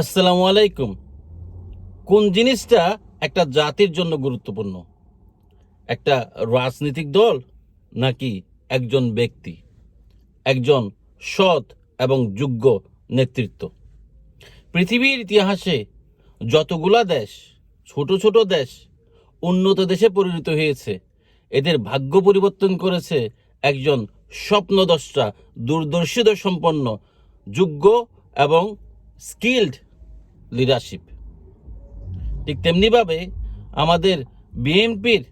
আসসালামু আলাইকুম। কোন জিনিসটা একটা জাতির জন্য গুরুত্বপূর্ণ? একটা রাজনৈতিক দল নাকি একজন ব্যক্তি? একজন সৎ এবং যোগ্য নেতৃত্ব। পৃথিবীর ইতিহাসে যতগুলা দেশ, ছোট ছোট দেশ উন্নত দেশে পরিণত হয়েছে, এদের ভাগ্য পরিবর্তন করেছে একজন স্বপ্নদ্রষ্টা, দূরদর্শিতা সম্পন্ন, যোগ্য এবং স্কিল্ড লিডারশিপ ঠিক তেমনিভাবে আমাদের বিএনপির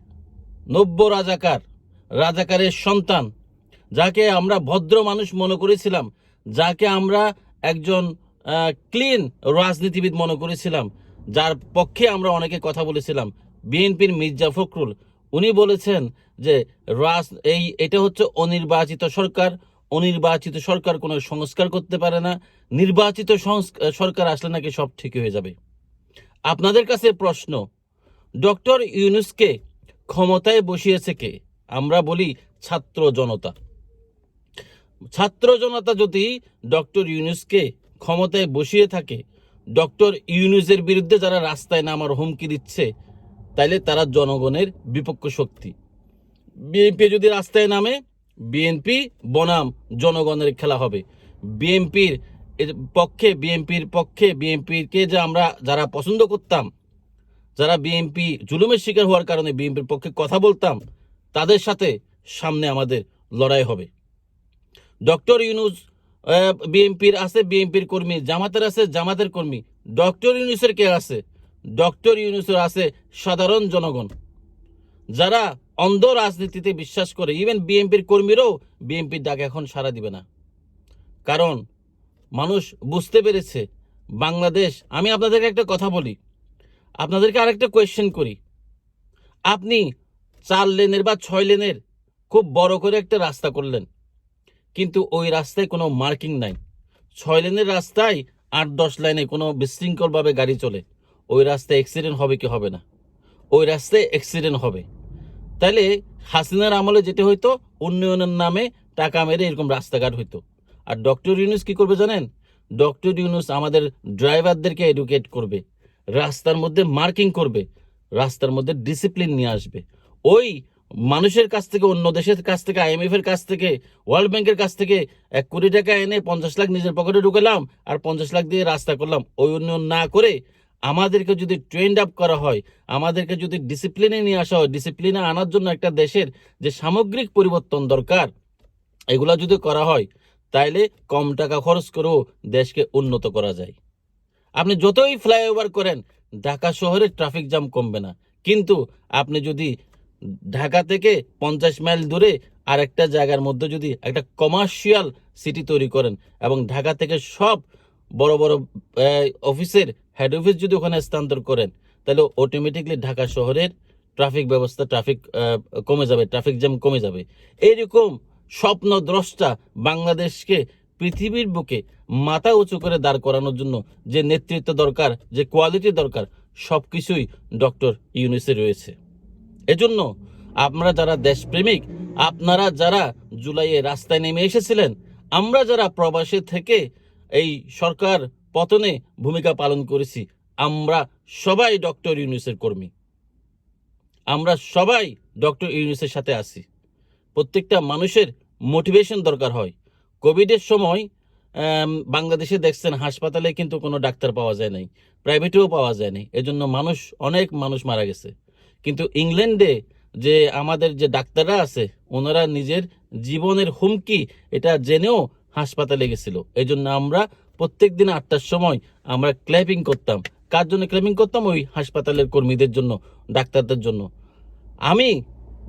নব্য রাজাকার, রাজাকারের সন্তান, যাকে আমরা ভদ্র মানুষ মনে করেছিলাম, যাকে আমরা একজন ক্লিন রাজনীতিবিদ মনে করেছিলাম, যার পক্ষে আমরা অনেকে কথা বলেছিলাম, বিএনপির মির্জা ফখরুল। উনি বলেছেন যে রাজ, এই, এটা হচ্ছে অনির্বাচিত সরকার অনির্বাচিত সরকার কোনো সংস্কার করতে পারে না, নির্বাচিত সরকার আসলে নাকি সব ঠিক হয়ে যাবে? আপনাদের কাছে প্রশ্ন, ডক্টর ইউনুসকে ক্ষমতায় বসিয়েছে কে? আমরা বলি ছাত্র জনতা। ছাত্র জনতা যদি ডক্টর ইউনুসকে ক্ষমতায় বসিয়ে থাকে, ডক্টর ইউনুসের বিরুদ্ধে যারা রাস্তায় নামার হুমকি দিচ্ছে, তাইলে তারা জনগণের বিপক্ষ শক্তি। বিএনপি যদি রাস্তায় নামে বিএনপি বনাম জনগণের খেলা হবে। বিএনপির পক্ষে বিএনপির পক্ষে বিএনপিকে যে আমরা যারা পছন্দ করতাম, যারা বিএনপি জুলুমের শিকার হওয়ার কারণে বিএনপির পক্ষে কথা বলতাম, তাদের সাথে সামনে আমাদের লড়াই হবে। ডক্টর ইউনুস বিএনপির আছে বিএনপির কর্মী, জামাতের আছে, জামাতের কর্মী। ডক্টর ইউনুসের কে আছে? ডক্টর ইউনুসের আছে সাধারণ জনগণ। যারা অন্ধ রাজনীতিতে বিশ্বাস করে ইভেন বিএনপির কর্মীরাও বিএনপির ডাক এখন সাড়া দিবে না। কারণ মানুষ বুঝতে পেরেছে, বাংলাদেশ, আমি আপনাদেরকে একটা কথা বলি, আপনাদেরকে আরেকটা কোয়েশ্চেন করি। আপনি চার লেনের বা ছয় লেনের খুব বড় করে একটা রাস্তা করলেন, কিন্তু ওই রাস্তায় কোনো মার্কিং নাই। ছয় লেনের রাস্তায় আট দশ লাইনে কোনো বিশৃঙ্খলভাবে গাড়ি চলে, ওই রাস্তায় অ্যাক্সিডেন্ট হবে কি হবে না? ওই রাস্তায় অ্যাক্সিডেন্ট হবে। তাইলে হাসিনার আমলে যেটা হইতো উন্নয়নের নামে টাকা মেরে এরকম রাস্তাঘাট হইতো। আর ডক্টর ইউনুস কি করবে জানেন? ডক্টর ইউনুস আমাদের ড্রাইভারদেরকে এডুকেট করবে, রাস্তার মধ্যে মার্কিং করবে, রাস্তার মধ্যে ডিসিপ্লিন নিয়ে আসবে। ওই মানুষের কাছ থেকে, অন্য দেশের কাছ থেকে আইএমএফ এর কাছ থেকে ওয়ার্ল্ড ব্যাংকের কাছ থেকে এক কোটি টাকা এনে পঞ্চাশ লাখ নিজের পকেটে ঢুকেলাম, আর পঞ্চাশ লাখ দিয়ে রাস্তা করলাম। ওই উন্নয়ন না করে আমাদেরকে যদি ট্রেন্ড আপ করা হয়, আমাদেরকে যদি ডিসিপ্লিনে নিয়ে আসা হয় ডিসিপ্লিনে আনার জন্য একটা দেশের যে সামগ্রিক পরিবর্তন দরকার, এগুলা যদি করা হয়, তাইলে কম টাকা খরচ করেও দেশকে উন্নত করা যায়। আপনি যতই ফ্লাইওভার করেন, ঢাকা শহরে ট্রাফিক জ্যাম কমবে না। কিন্তু আপনি যদি ঢাকা থেকে পঞ্চাশ মাইল দূরে আর একটা জায়গার মধ্যে যদি একটা কমার্শিয়াল সিটি তৈরি করেন এবং ঢাকা থেকে সব বড় বড় অফিসের হেড অফিস যদি ওখানে স্থানান্তর করেন, তাহলে অটোমেটিকলি ঢাকা শহরের ট্রাফিক ব্যবস্থা ট্রাফিক কমে যাবে ট্রাফিক জ্যাম কমে যাবে। এইরকম স্বপ্ন দ্রষ্টা বাংলাদেশকে পৃথিবীর বুকে মাথা উঁচু করে দাঁড় করানোর জন্য যে নেতৃত্ব দরকার, যে কোয়ালিটি দরকার সব কিছুই ডক্টর ইউনিসে রয়েছে। এজন্য আপনারা যারা দেশপ্রেমিক, আপনারা যারা জুলাইয়ে রাস্তায় নেমে এসেছিলেন, আমরা যারা প্রবাসে থেকে এই সরকার পতনে ভূমিকা পালন করেছি। আমরা সবাই ডক্টর ইউনুসের কর্মী। আমরা সবাই ডক্টর ইউনুসের সাথে আছি। প্রত্যেকটা মানুষের মোটিভেশন দরকার হয়। কোভিডের সময় বাংলাদেশে দেখছেন হাসপাতালে কিন্তু কোনো ডাক্তার পাওয়া যায় নাই, প্রাইভেটেও পাওয়া যায় নাই। এজন্য মানুষ, অনেক মানুষ মারা গেছে। কিন্তু ইংল্যান্ডে যে আমাদের যে ডাক্তাররা আছে, ওনারা নিজের জীবনের হুমকি এটা জেনেও হাসপাতালে গেছিল। এই জন্য আমরা প্রত্যেক দিন আটটার সময় আমরা ক্ল্যাপিং করতাম। কার জন্য ক্ল্যাপিং করতাম? ওই হাসপাতালের কর্মীদের জন্য, ডাক্তারদের জন্য। আমি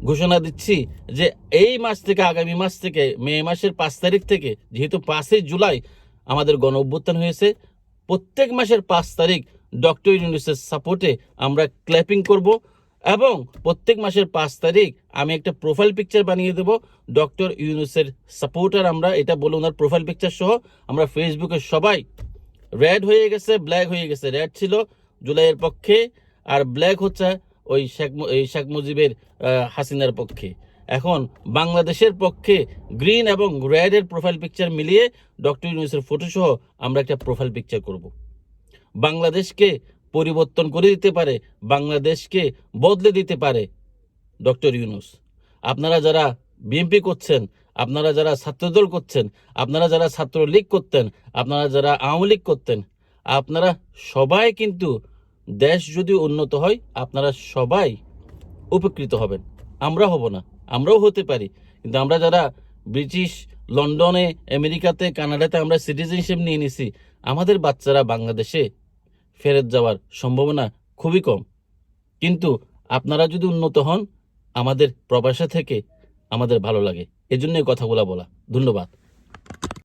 ঘোষণা দিচ্ছি যে এই মাস থেকে, আগামী মাস থেকে, মে মাসের পাঁচ তারিখ থেকে, যেহেতু পাঁচই জুলাই আমাদের গণ অভ্যুত্থান হয়েছে, প্রত্যেক মাসের পাঁচ তারিখ ডক্টর ইউনিসের সাপোর্টে আমরা ক্ল্যাপিং করব। এবং প্রত্যেক মাসের পাঁচ তারিখ আমি একটা প্রোফাইল পিকচার বানিয়ে দেব। ডক্টর ইউনুসের সাপোর্টার আমরা, এটা বলে ওনার প্রোফাইল পিকচার সহ আমরা ফেসবুকে সবাই রেড হয়ে গেছে ব্ল্যাক হয়ে গেছে। রেড ছিল জুলাইয়ের পক্ষে আর ব্ল্যাক হচ্ছে ওই শেখ এই শেখ মুজিবের হাসিনার পক্ষে। এখন বাংলাদেশের পক্ষে গ্রিন এবং রেডের প্রোফাইল পিকচার মিলিয়ে ডক্টর ইউনুসের ফটো সহ আমরা একটা প্রোফাইল পিকচার করব। বাংলাদেশকে পরিবর্তন করে দিতে পারে, বাংলাদেশকে বদলে দিতে পারে। ডক্টর ইউনুস, আপনারা যারা বিএনপি করছেন, আপনারা যারা ছাত্রদল করছেন, আপনারা যারা ছাত্রলীগ করতেন, আপনারা যারা আওয়ামী লীগ করতেন, আপনারা সবাই কিন্তু দেশ যদি উন্নত হয়, আপনারা সবাই উপকৃত হবেন। আমরা হব না, আমরাও হতে পারি। কিন্তু আমরা যারা ব্রিটিশ লন্ডনে, আমেরিকাতে, কানাডাতে আমরা সিটিজেনশিপ নিয়ে নিছি, আমাদের বাচ্চারা বাংলাদেশে ফেরত যাওয়ার সম্ভাবনা খুবই কম। কিন্তু আপনারা যদি উন্নত হন, আমাদের প্রবাসে থেকে আমাদের ভালো লাগে। এজন্যই কথাগুলো বলা। ধন্যবাদ।